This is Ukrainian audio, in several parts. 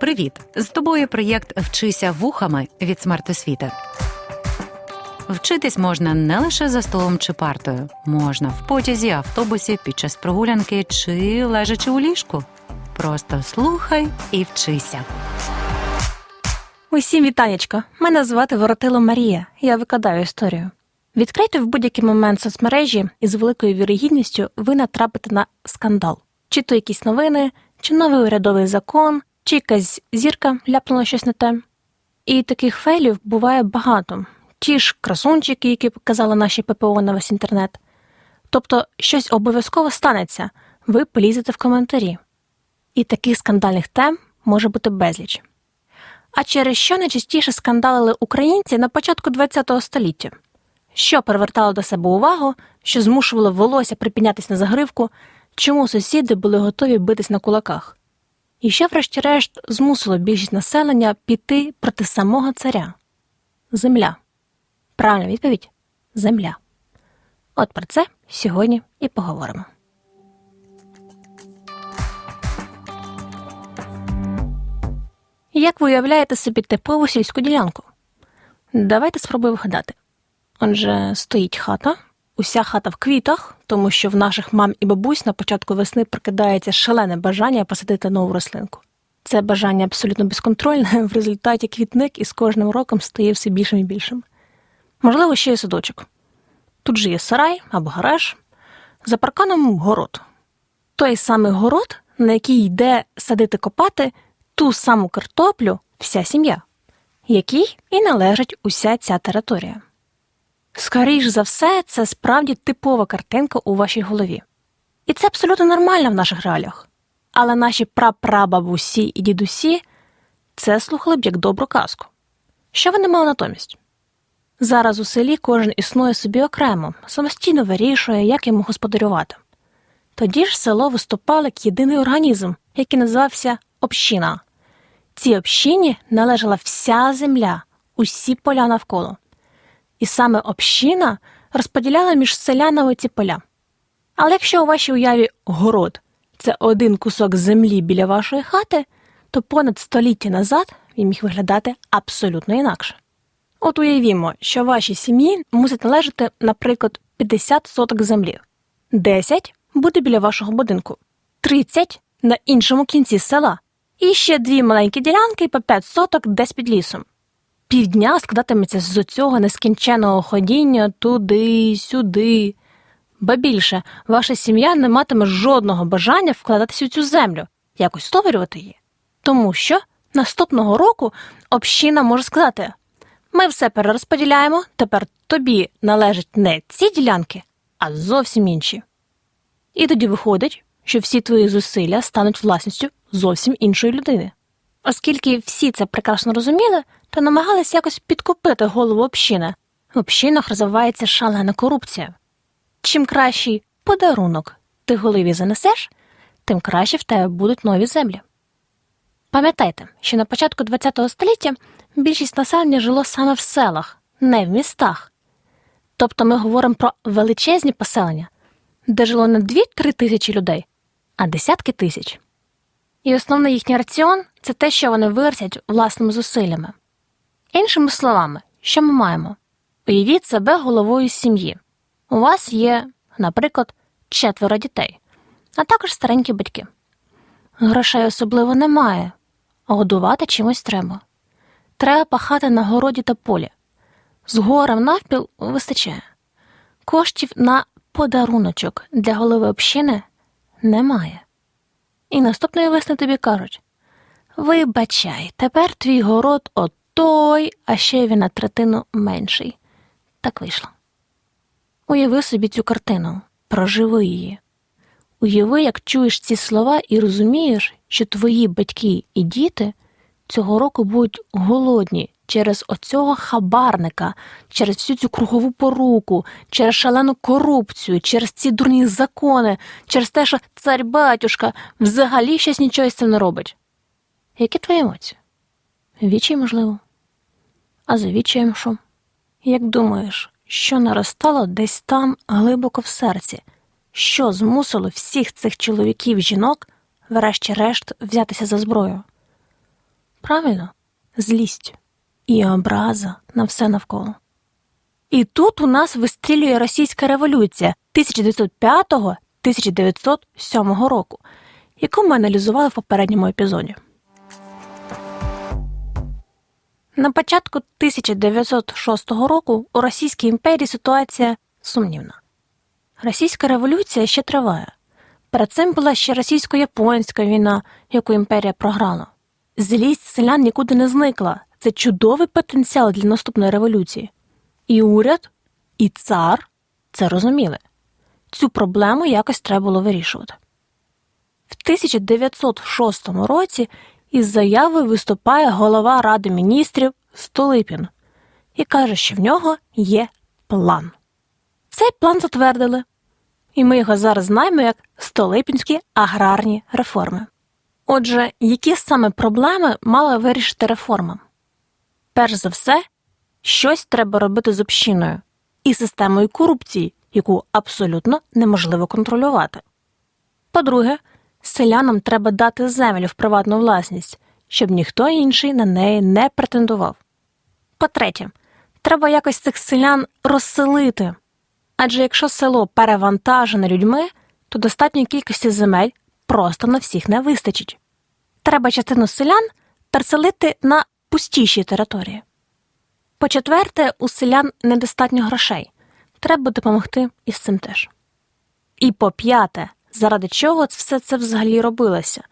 Привіт! З тобою проєкт Вчися вухами від смертосвіти. Вчитись можна не лише за столом чи партою, можна в потязі, автобусі, під час прогулянки чи лежачи у ліжку. Просто слухай і вчися. Усім вітанечка. Мене звати Воротило Марія. Я викладаю історію. Відкрийте в будь-який момент соцмережі, і з великою вірогідністю ви натрапите на скандал. Чи то якісь новини, чи новий урядовий закон, чи якась зірка ляпнула щось не те. І таких фейлів буває багато. Ті ж красунчики, які показали наші ППО на весь інтернет. Тобто щось обов'язково станеться, ви полізете в коментарі. І таких скандальних тем може бути безліч. А через що найчастіше скандалили українці на початку ХХ століття? Що привертало до себе увагу, що змушувало волосся припінятись на загривку, чому сусіди були готові битись на кулаках? І що, врешті-решт, змусило більшість населення піти проти самого царя? Земля. Правильна відповідь земля. От про це сьогодні і поговоримо. Як ви уявляєте собі типову сільську ділянку? Давайте спробуємо вгадати. Отже, стоїть хата, уся хата в квітах, тому що в наших мам і бабусь на початку весни прокидається шалене бажання посадити нову рослинку. Це бажання абсолютно безконтрольне, в результаті квітник із кожним роком стає все більшим і більшим. Можливо, ще й садочок. Тут же є сарай або гараж, за парканом город. Той самий город, на який йде садити копати ту саму картоплю вся сім'я, якій і належить уся ця територія. Скоріш за все, це справді типова картинка у вашій голові. І це абсолютно нормально в наших реаліях. Але наші прапрабабусі і дідусі це слухали б як добру казку. Що вони мали натомість? Зараз у селі кожен існує собі окремо, самостійно вирішує, як йому господарювати. Тоді ж село виступало як єдиний організм, який називався община. Цій общині належала вся земля, усі поля навколо. І саме община розподіляла між селянами ці поля. Але якщо у вашій уяві город це один кусок землі біля вашої хати, то понад століття назад він міг виглядати абсолютно інакше. От уявімо, що вашій сім'ї мусить належати, наприклад, 50 соток землі, 10 буде біля вашого будинку, 30 на іншому кінці села, і ще дві маленькі ділянки по 5 соток десь під лісом. Півдня складатиметься з цього нескінченого ходіння туди, сюди. Ба більше, ваша сім'я не матиме жодного бажання вкладатися в цю землю, якось стоварювати її. Тому що наступного року община може сказати: ми все перерозподіляємо, тепер тобі належать не ці ділянки, а зовсім інші. І тоді виходить, що всі твої зусилля стануть власністю зовсім іншої людини. Оскільки всі це прекрасно розуміли, то намагалися якось підкупити голову общини. В общинах розвивається шалена корупція. Чим кращий подарунок ти голові занесеш, тим краще в тебе будуть нові землі. Пам'ятайте, що на початку ХХ століття більшість населення жило саме в селах, не в містах. Тобто ми говоримо про величезні поселення, де жило не 2-3 тисячі людей, а десятки тисяч. І основний їхній раціон це те, що вони виростять власними зусиллями. Іншими словами, що ми маємо? Уявіть себе головою сім'ї. У вас є, наприклад, четверо дітей, а також старенькі батьки. Грошей особливо немає, а годувати чимось треба. Треба пахати на городі та полі. З горем навпіл вистачає. Коштів на подаруночок для голови общини немає. І наступної весни тобі кажуть Вибачай, тепер твій город отой, а ще він на третину менший. Так вийшло. Уяви собі цю картину, проживи її. Уяви, як чуєш ці слова і розумієш, що твої батьки і діти цього року будуть голодні через оцього хабарника, через всю цю кругову поруку, через шалену корупцію, через ці дурні закони, через те, що цар батюшка взагалі щось нічого з цим не робить. Які твої емоції? Вічі, можливо. А за вічаєм що? Як думаєш, що наростало десь там глибоко в серці? Що змусило всіх цих чоловіків жінок, врешті-решт, взятися за зброю? Правильно? Злість і образа на все навколо. І тут у нас вистрілює російська революція 1905-1907 року, яку ми аналізували в попередньому епізоді. На початку 1906 року у Російській імперії ситуація сумнівна. Російська революція ще триває. Перед цим була ще російсько-японська війна, яку імперія програла. Злість селян нікуди не зникла. Це чудовий потенціал для наступної революції. І уряд, і цар це розуміли. Цю проблему якось треба було вирішувати. В 1906 році із заявою виступає голова Ради міністрів Столипін і каже, що в нього є план. Цей план затвердили, і ми його зараз знаємо як Столипінські аграрні реформи. Отже, які саме проблеми мала вирішити реформа? Перш за все, щось треба робити з общиною і системою корупції, яку абсолютно неможливо контролювати. По-друге, селянам треба дати землю в приватну власність, щоб ніхто інший на неї не претендував. По-третє, треба якось цих селян розселити. Адже якщо село перевантажене людьми, то достатньої кількості земель просто на всіх не вистачить. Треба частину селян переселити на пустіші території. По-четверте, у селян недостатньо грошей. Треба допомогти із цим теж. І по п'яте, заради чого все це взагалі робилося?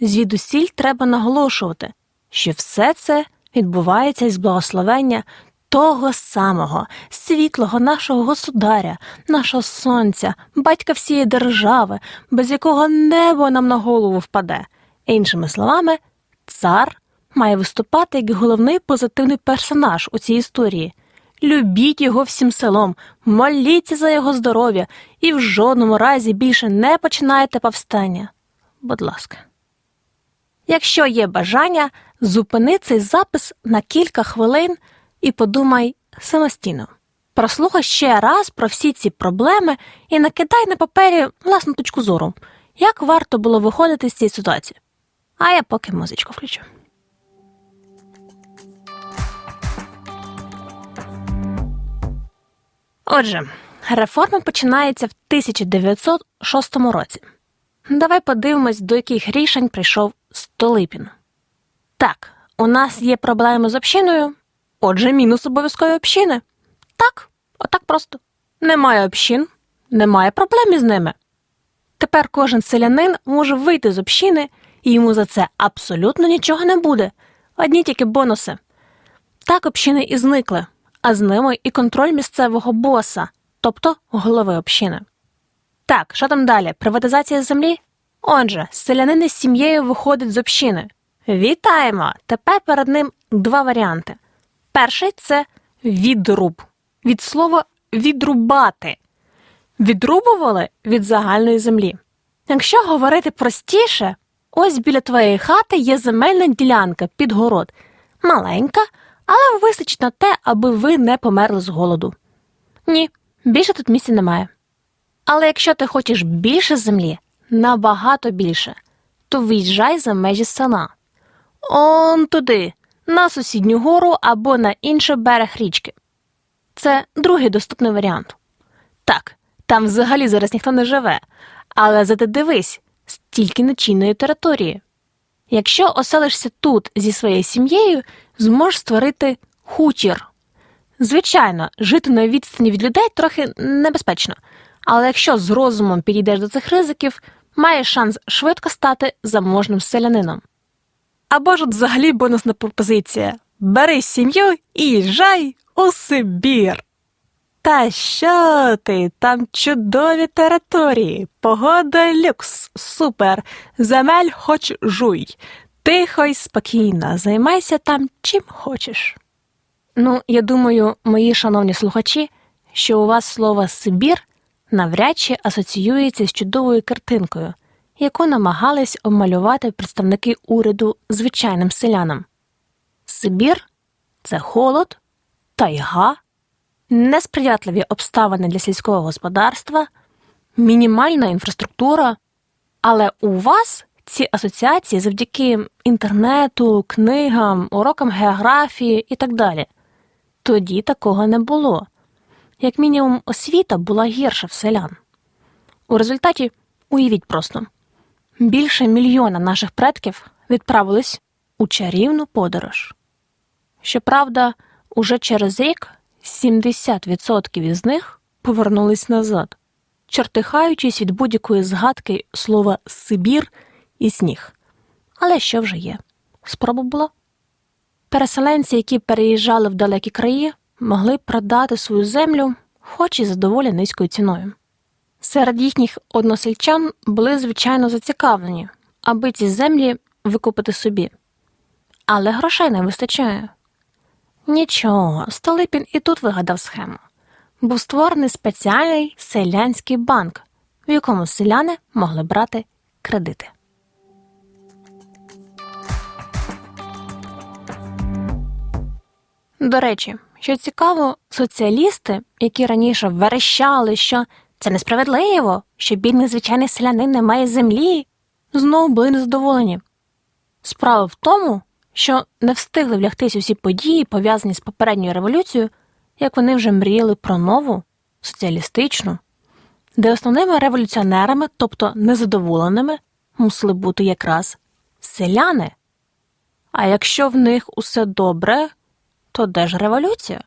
Звідусіль треба наголошувати, що все це відбувається із благословення того самого світлого нашого государя, нашого сонця, батька всієї держави, без якого небо нам на голову впаде. Іншими словами, цар має виступати як головний позитивний персонаж у цій історії. Любіть його всім селом, моліться за його здоров'я і в жодному разі більше не починайте повстання. Будь ласка. Якщо є бажання, зупини цей запис на кілька хвилин і подумай самостійно. Прослухай ще раз про всі ці проблеми і накидай на папері власну точку зору, як варто було виходити з цієї ситуації. А я поки музичку включу. Отже, реформа починається в 1906 році. Давай подивимось, до яких рішень прийшов Столипін. Так, у нас є проблеми з общиною, отже, мінус обов'язкові общини. Так, отак просто. Немає общин, немає проблем із ними. Тепер кожен селянин може вийти з общини, і йому за це абсолютно нічого не буде, одні тільки бонуси. Так общини і зникли, а з ними і контроль місцевого боса, тобто голови общини. Так, що там далі? Приватизація землі? Отже, селянин із сім'єю виходить з общини. Вітаємо! Тепер перед ним два варіанти. Перший це відруб. Від слова відрубати. Відрубували від загальної землі. Якщо говорити простіше, ось біля твоєї хати є земельна ділянка під город. Маленька, але вистачить на те, аби ви не померли з голоду. Ні, більше тут місця немає. Але якщо ти хочеш більше землі, набагато більше, то виїжджай за межі села. Он туди, на сусідню гору або на інший берег річки. Це другий доступний варіант. Так, там взагалі зараз ніхто не живе, але зате дивись, стільки нечинної території. Якщо оселишся тут зі своєю сім'єю, зможеш створити хутір. Звичайно, жити на відстані від людей трохи небезпечно, але якщо з розумом підійдеш до цих ризиків, маєш шанс швидко стати заможним селянином. Або ж от взагалі бонусна пропозиція: бери сім'ю і їжджай у Сибір. Та що ти? Там чудові території, погода люкс, супер, земель хоч жуй. Тихо й спокійно, займайся там чим хочеш. Ну, я думаю, мої шановні слухачі, що у вас слово Сибір навряд чи асоціюється з чудовою картинкою, яку намагались обмалювати представники уряду звичайним селянам. Сибір це холод, тайга, несприятливі обставини для сільського господарства, мінімальна інфраструктура. Але у вас ці асоціації завдяки інтернету, книгам, урокам географії і так далі. Тоді такого не було. Як мінімум, освіта була гірша в селян. У результаті, уявіть просто, більше мільйона наших предків відправились у чарівну подорож. Щоправда, уже через рік 70% із них повернулись назад, чертихаючись від будь-якої згадки слова Сибір і сніг. Але що вже є? Спроба була. Переселенці, які переїжджали в далекі краї, могли продати свою землю, хоч і за доволі низькою ціною. Серед їхніх односельчан були звичайно зацікавлені, аби ці землі викупити собі. Але грошей не вистачає. Нічого, Столипін і тут вигадав схему. Був створений спеціальний селянський банк, в якому селяни могли брати кредити. До речі, що цікаво, соціалісти, які раніше верещали, що це несправедливо, що бідний звичайний селянин не має землі, знову були незадоволені. Справа в тому, що не встигли влягтись усі події, пов'язані з попередньою революцією, як вони вже мріяли про нову, соціалістичну, де основними революціонерами, тобто незадоволеними, мусили бути якраз селяни. А якщо в них усе добре, то де ж революція?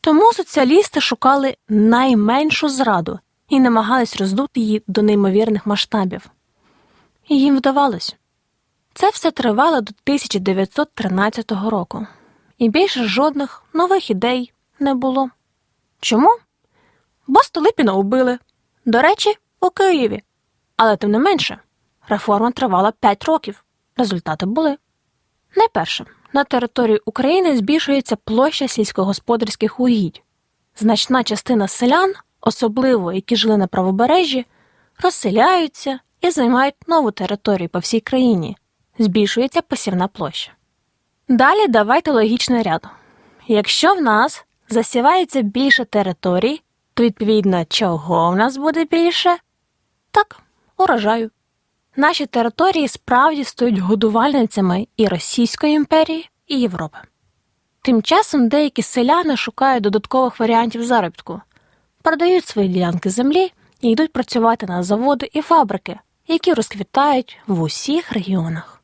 Тому соціалісти шукали найменшу зраду і намагались роздути її до неймовірних масштабів. І їм вдавалось. Це все тривало до 1913 року, і більше жодних нових ідей не було. Чому? Бо Столипіна убили. До речі, у Києві. Але тим не менше, реформа тривала 5 років. Результати були. Найперше, на території України збільшується площа сільськогосподарських угідь. Значна частина селян, особливо які жили на правобережжі, розселяються і займають нову територію по всій країні, збільшується посівна площа. Далі давайте логічний ряд. Якщо в нас засівається більше територій, то відповідно чого в нас буде більше? Так, урожаю. Наші території справді стають годувальницями і Російської імперії, і Європи. Тим часом деякі селяни шукають додаткових варіантів заробітку, продають свої ділянки землі і йдуть працювати на заводи і фабрики, які розквітають в усіх регіонах.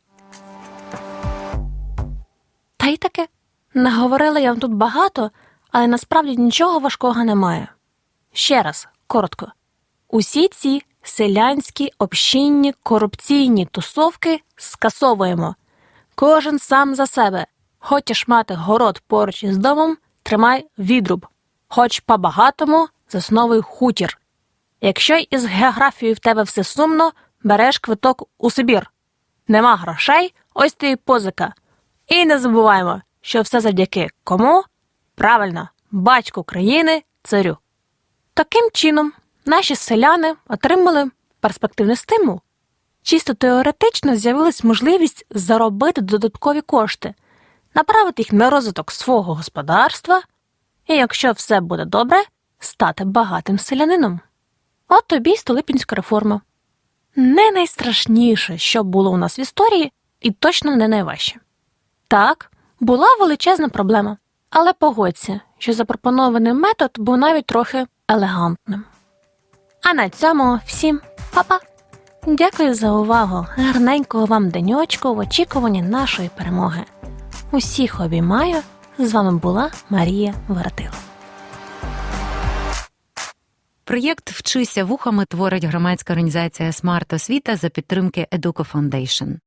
Та й таке. Наговорила я вам тут багато, але насправді нічого важкого немає. Ще раз, коротко. Усі ці селянські, общинні, корупційні тусовки скасовуємо. Кожен сам за себе. Хочеш мати город поруч із домом, тримай відруб. Хоч по-багатому засновуй хутір. Якщо із географією в тебе все сумно, береш квиток у Сибір. Нема грошей, ось тобі позика. І не забуваємо, що все завдяки кому? Правильно, батьку країни, царю. Таким чином, наші селяни отримали перспективний стимул. Чисто теоретично з'явилась можливість заробити додаткові кошти, направити їх на розвиток свого господарства, і якщо все буде добре, стати багатим селянином. От тобі Столипінська реформа. Не найстрашніше, що було у нас в історії, і точно не найважче. Так, була величезна проблема, але погодься, що запропонований метод був навіть трохи елегантним. А на цьому всім па-па! Дякую за увагу. Гарненького вам деньочку в очікуванні нашої перемоги. Усіх обіймаю. З вами була Марія Воротило. Проєкт Вчися вухами творить громадська організація Смарт Освіта за підтримки Educo Foundation.